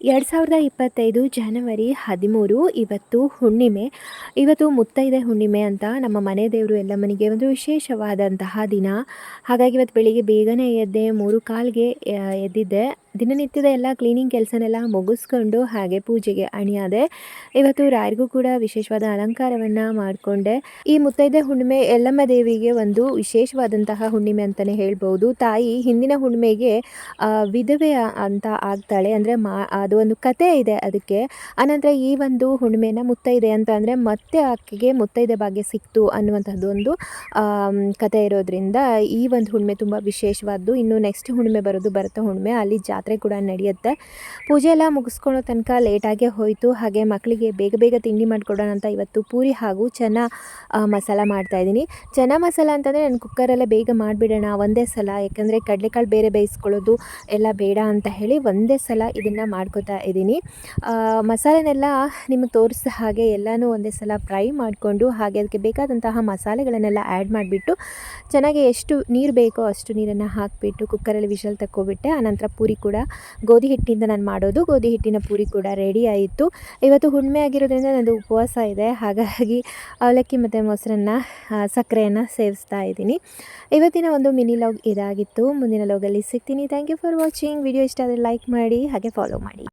ಎರಡು ಸಾವಿರದ ಇಪ್ಪತ್ತೈದು ಜನವರಿ ಹದಿಮೂರು, ಇವತ್ತು ಹುಣ್ಣಿಮೆ. ಇವತ್ತು ಮುತ್ತೈದೆ ಹುಣ್ಣಿಮೆ ಅಂತ ನಮ್ಮ ಮನೆ ದೇವರು ಎಲ್ಲ ಮನೆಗೆ ಒಂದು ವಿಶೇಷವಾದಂತಹ ದಿನ. ಹಾಗಾಗಿ ಇವತ್ತು ಬೆಳಿಗ್ಗೆ ಬೇಗನೆ ಎದ್ದೆ, ಮೂರು ಕಾಲಿಗೆ ಎದ್ದಿದ್ದೆ. ದಿನನಿತ್ಯದ ಎಲ್ಲ ಕ್ಲೀನಿಂಗ್ ಕೆಲಸನೆಲ್ಲ ಮುಗಿಸ್ಕೊಂಡು ಹಾಗೆ ಪೂಜೆಗೆ ಅಣಿಯಾದೆ. ಇವತ್ತು ರಾಯರಿಗೂ ಕೂಡ ವಿಶೇಷವಾದ ಅಲಂಕಾರವನ್ನು ಮಾಡಿಕೊಂಡೆ. ಈ ಮುತ್ತೈದೆ ಹುಣ್ಣಿಮೆ ಎಲ್ಲಮ್ಮ ದೇವಿಗೆ ಒಂದು ವಿಶೇಷವಾದಂತಹ ಹುಣ್ಣಿಮೆ ಅಂತಲೇ ಹೇಳ್ಬೋದು. ತಾಯಿ ಹಿಂದಿನ ಹುಣ್ಣಿಮೆಗೆ ವಿಧವೆ ಅಂತ ಆಗ್ತಾಳೆ. ಅಂದರೆ ಮಾ ಅದು ಒಂದು ಕತೆ ಇದೆ ಅದಕ್ಕೆ. ಆನಂತರ ಈ ಒಂದು ಹುಣ್ಣಿಮೆನ ಮುತ್ತೈದೆ ಅಂತ ಅಂದರೆ ಮತ್ತೆ ಆಕೆಗೆ ಮುತ್ತೈದೆ ಭಾಗ್ಯ ಸಿಕ್ತು ಅನ್ನುವಂಥದ್ದು ಒಂದು ಕತೆ ಇರೋದ್ರಿಂದ ಈ ಒಂದು ಹುಣ್ಣಿಮೆ ತುಂಬ ವಿಶೇಷವಾದ್ದು. ಇನ್ನು ನೆಕ್ಸ್ಟ್ ಹುಣ್ಣಿಮೆ ಬರೋದು ಭರತ ಹುಣ್ಣಿಮೆ ಅಲ್ಲಿ ಜಾತ್ರೆ ಕೂಡ ನಡೆಯುತ್ತೆ. ಪೂಜೆ ಎಲ್ಲ ಮುಗಿಸ್ಕೊಳ್ಳೋ ತನಕ ಲೇಟಾಗೇ ಹೋಯಿತು. ಹಾಗೆ ಮಕ್ಕಳಿಗೆ ಬೇಗ ಬೇಗ ತಿಂಡಿ ಮಾಡಿಕೊಡೋಣ ಅಂತ ಇವತ್ತು ಪೂರಿ ಹಾಗೂ ಚೆನ್ನ ಮಸಾಲ ಮಾಡ್ತಾಯಿದ್ದೀನಿ ಚೆನ್ನ ಮಸಾಲ ಅಂತಂದರೆ ನಾನು ಕುಕ್ಕರಲ್ಲೇ ಬೇಗ ಮಾಡಿಬಿಡೋಣ, ಒಂದೇ ಸಲ. ಯಾಕಂದರೆ ಕಡಲೆಕಾಳು ಬೇರೆ ಬೇಯಿಸ್ಕೊಳ್ಳೋದು ಎಲ್ಲ ಬೇಡ ಅಂತ ಹೇಳಿ ಒಂದೇ ಸಲ ಇದನ್ನು ಮಾಡ್ಕೋತಾ ಇದ್ದೀನಿ. ಮಸಾಲೆನೆಲ್ಲ ನಿಮಗೆ ತೋರಿಸಿದ ಹಾಗೆ ಎಲ್ಲನೂ ಒಂದೇ ಸಲ ಫ್ರೈ ಮಾಡಿಕೊಂಡು ಹಾಗೆ ಅದಕ್ಕೆ ಬೇಕಾದಂತಹ ಮಸಾಲೆಗಳನ್ನೆಲ್ಲ ಆ್ಯಡ್ ಮಾಡಿಬಿಟ್ಟು ಚೆನ್ನಾಗಿ ಎಷ್ಟು ನೀರು ಬೇಕೋ ಅಷ್ಟು ನೀರನ್ನು ಹಾಕಿಬಿಟ್ಟು ಕುಕ್ಕರಲ್ಲಿ ವಿಷಲ್ ತಕ್ಕೋಬಿಟ್ಟೆ. ಆನಂತರ ಪೂರಿ ಕೂಡ ಗೋಧಿ ಹಿಟ್ಟಿನಿಂದ ನಾನು ಮಾಡೋದು. ಗೋಧಿ ಹಿಟ್ಟಿನ ಪೂರಿ ಕೂಡ ರೆಡಿ ಆಯಿತು. ಇವತ್ತು ಹುಣ್ಮೆ ಆಗಿರೋದ್ರಿಂದ ನನ್ನದು ಉಪವಾಸ ಇದೆ. ಹಾಗಾಗಿ ಅವಲಕ್ಕಿ ಮತ್ತು ಮೊಸರನ್ನ ಸಕ್ಕರೆಯನ್ನು ಸೇವಿಸ್ತಾ ಇದ್ದೀನಿ. ಇವತ್ತಿನ ಒಂದು ಮಿನಿ ಲಾಗ್ ಇದಾಗಿತ್ತು. ಮುಂದಿನ ಲಾಗಲ್ಲಿ ಸಿಗ್ತೀನಿ. Thank you for watching video ಇಷ್ಟ ಆದರೆ ಲೈಕ್ ಮಾಡಿ, ಹಾಗೆ ಫಾಲೋ ಮಾಡಿ.